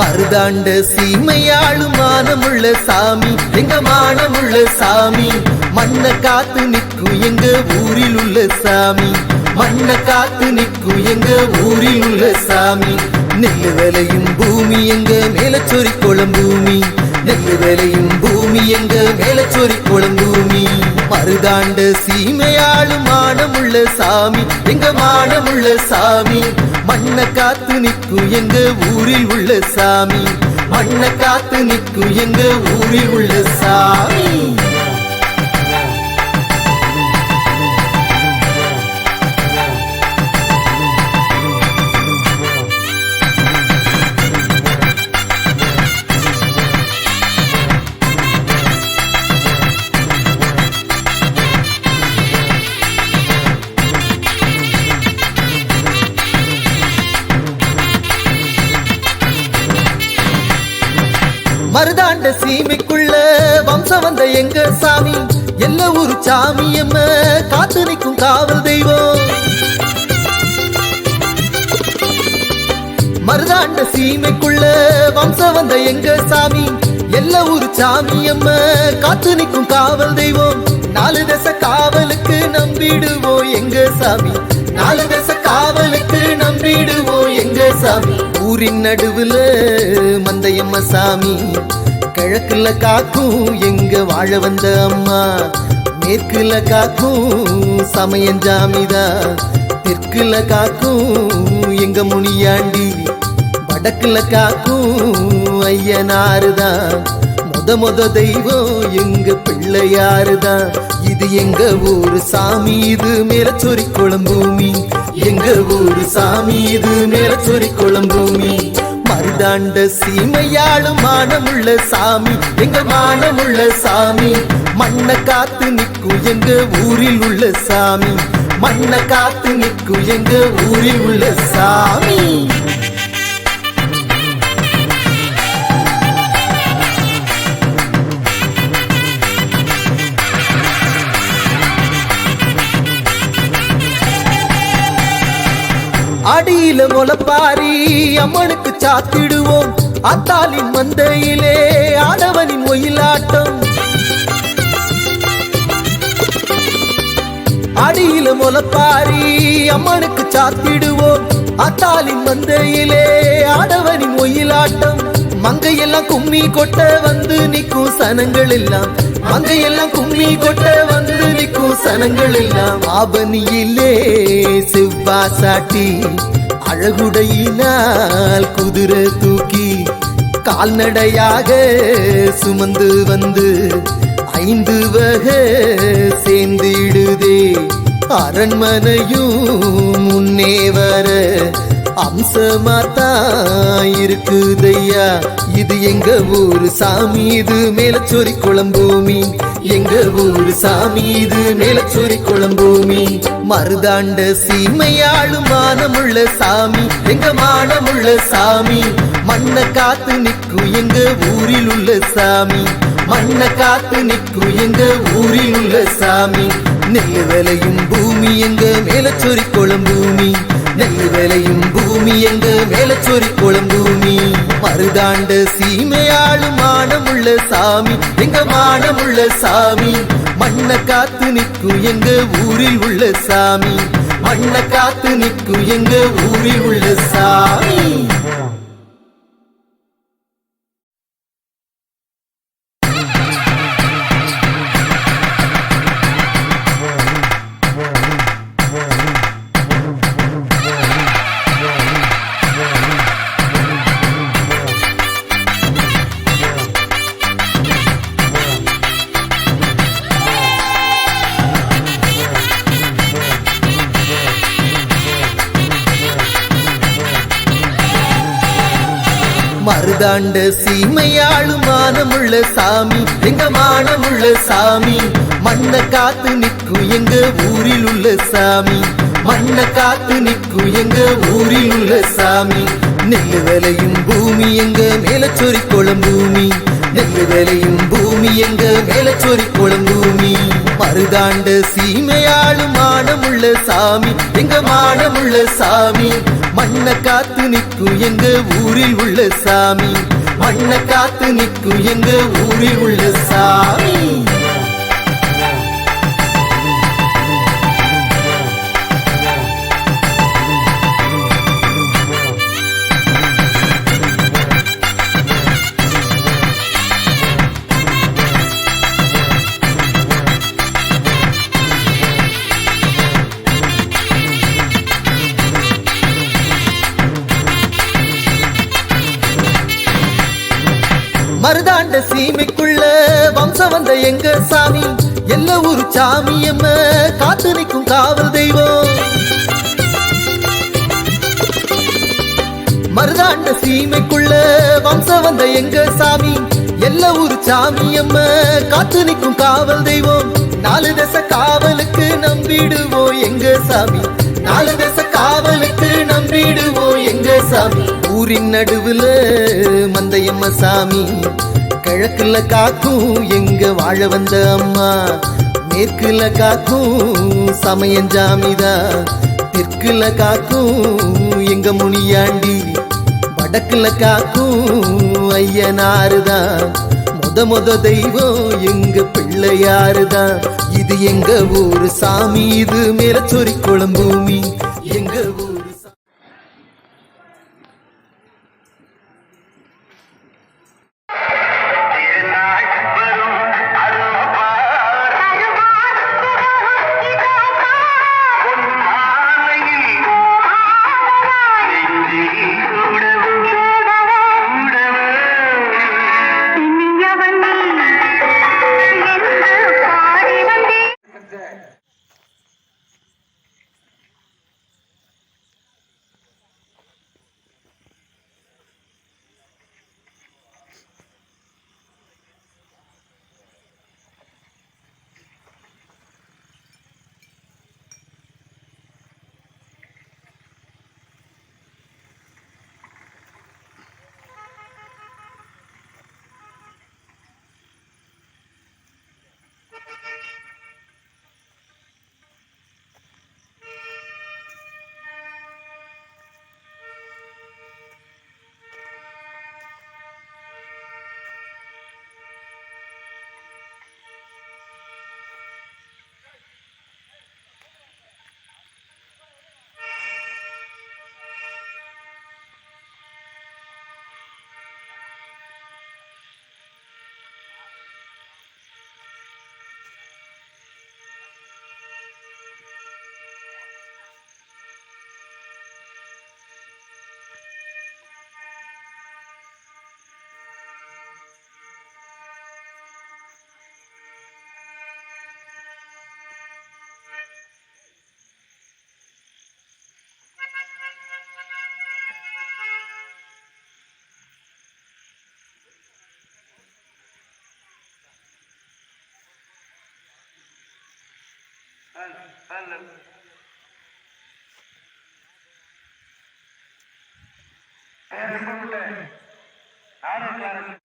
மருதாண்ட சீமையாளும் மானமுள்ள சாமி எங்க மானமுள்ள சாமி? மண்ண காத்து நிற்கும் எங்க ஊரில் உள்ள சாமி? மண்ண காத்து நிற்கும் எங்க ஊரில் உள்ள சாமி? நெல்லு விளையும் பூமி எங்க மேலச்சொரி குளம் பூமி? நெல்லு வேலையும் பூமி எங்க மேலச்சொரி குளம் பூமி மருதாண்ட சீமையாளும் மானமுள்ள சாமி. எங்க மானமுள்ள சாமி? மண்ணை காத்து நிற்கும் எங்க ஊரில் உள்ள சாமி. மண்ணை காத்து நிற்கும் எங்க ஊரில் உள்ள சாமி. மருதாண்ட சீமைக்குள்ள வம்சம் வந்த எங்க சாமி? எல்லா ஊரு சாமி எம்ம காத்து நிற்கும் காவல் தெய்வம். மருதாண்ட சீமைக்குள்ள வம்சம் வந்த எங்க சாமி? எல்லா ஊரு சாமி எம்ம காத்து நிற்கும் காவல் தெய்வம். நாலு தச காவலுக்கு நம்பிடுவோம் எங்க சாமி. நாலு தச காவலுக்கு நம்பிடுவோம் எங்க சாமி. ஊரின் நடுவுல மந்தையம்ம சாமி கிழக்குல காக்கும் எங்க வாழ வந்த அம்மா மேற்குல காக்கும் சமயஞ்சாமிதா தெற்குல காக்கும் எங்க முனியாண்டி வடக்குல காக்கும் ஐயனாருதான் முத முத தெய்வம் எங்க பிள்ளையாருதான் இது எங்க ஊரு சாமி இது மேலச்சொரி குளம்பூமி. எங்க ஊரு சாமி இது மேலச்சொரி குளம்பூமி. மருதாண்ட சீமையாளும் மானமுள்ள சாமி. எங்க மானமுள்ள சாமி? மண்ணை காத்து நிற்கும் எங்க ஊரில் உள்ள சாமி. மண்ணை காத்து நிற்கும் எங்க ஊரில் உள்ள சாமி. அடியில முளப்பாரி அம்மனுக்கு சாத்திடுவோம். அத்தாலின் மந்தையிலே ஆடவனின் ஒயிலாட்டம். அடியில முளப்பாரி அம்மனுக்கு சாத்திடுவோம். அத்தாலின் மந்தையிலே ஆடவனின் ஒயிலாட்டம். மங்கையெல்லாம் கும்மி கொட்ட வந்து நிற்கும் சனங்கள் எல்லாம் மங்கையெல்லாம் கும்மி கொட்ட வந்து நிற்கும் சனங்கள் எல்லாம் ஆபனியிலே செவ்வா சாட்டி அழகுடையினால் குதிரை தூக்கி கால்நடையாக சுமந்து வந்து ஐந்து வக சேர்ந்திடுதே. அரண்மனையும் முன்னே வர அம்சமாத்தான் இருக்குதையா? இது எங்க ஊரு சாமி இது மேலச்சொரி குளம்பூமி. எங்க ஊரு சாமி இது மேலச்சொரி குளம்பூமி. மருதாண்ட சீமையாளும் மானமுள்ள சாமி எங்க மானமுள்ள சாமி. மண்ண காத்து நிற்கும் எங்க ஊரில் உள்ள சாமி. மண்ண காத்து நிற்கும் எங்க ஊரில் உள்ள சாமி. நெல் விளையும் பூமி எங்க மேலச்சொரி குளம்பூமி நெல் விளையும் பூமி எங்க மேலச்சொரி குளம்பூமி மருதாண்ட சீமையாளும் மானமுள்ள சாமி. எங்க மானமுள்ள சாமி. மண்ண காத்து நிற்கும் எங்க ஊரில் உள்ள சாமி. மண்ண காத்து நிற்கும் எங்க ஊரில் உள்ள சாமி. மருதாண்ட சீமையாளும் மானமுள்ள சாமி எங்க மானமுள்ள சாமி. மண்ண காத்து நிற்கும் எங்க ஊரில் உள்ள சாமி. மண்ண காத்து நிற்கும் எங்க ஊரில் உள்ள சாமி. நெல்லு விளையும் பூமி எங்க மேலச்சொரி குளம் பூமி. நெல்லு விளையும் பூமி எங்க மேலச்சொரி குளம் பூமி. மருதாண்ட சீமையாளு மானமுள்ள சாமி எங்க மானமுள்ள சாமி? மண்ணை காத்து நிற்கும் எங்க ஊரில் உள்ள சாமி? மண்ணை காத்து நிற்கும் எங்க ஊரில் உள்ள சாமி? மருதாண்ட சீமைக்குள்ள வம்சம் வந்த எங்க சாமி? எல்லா ஊரு சாமி எம்ம காத்து நிற்கும் காவல் தெய்வம். மருதாண்ட சீமைக்குள்ள வம்சம் வந்த எங்க சாமி? எல்லா ஊரு சாமி அம்ம? காத்து நிற்கும் காவல் தெய்வம். நாலு தச காவலுக்கு நம்பிடுவோம் எங்க சாமி. நாலு சாமி. ஊரின் நடுவுல மந்தையம்ம சாமி. கிழக்குல காக்கும் எங்க வாழ வந்த அம்மா. மேற்குல காக்கும் சமயஞ்சாமிதா தெற்குல காக்கும் எங்க முனியாண்டி. வடக்குல காக்கும் ஐயனாருதான் முத முத தெய்வம் எங்க பிள்ளையாருதான் இது எங்க ஊரு சாமி இது மேல தோரி குளம் குளம்பூமி எங்க ആരാണ്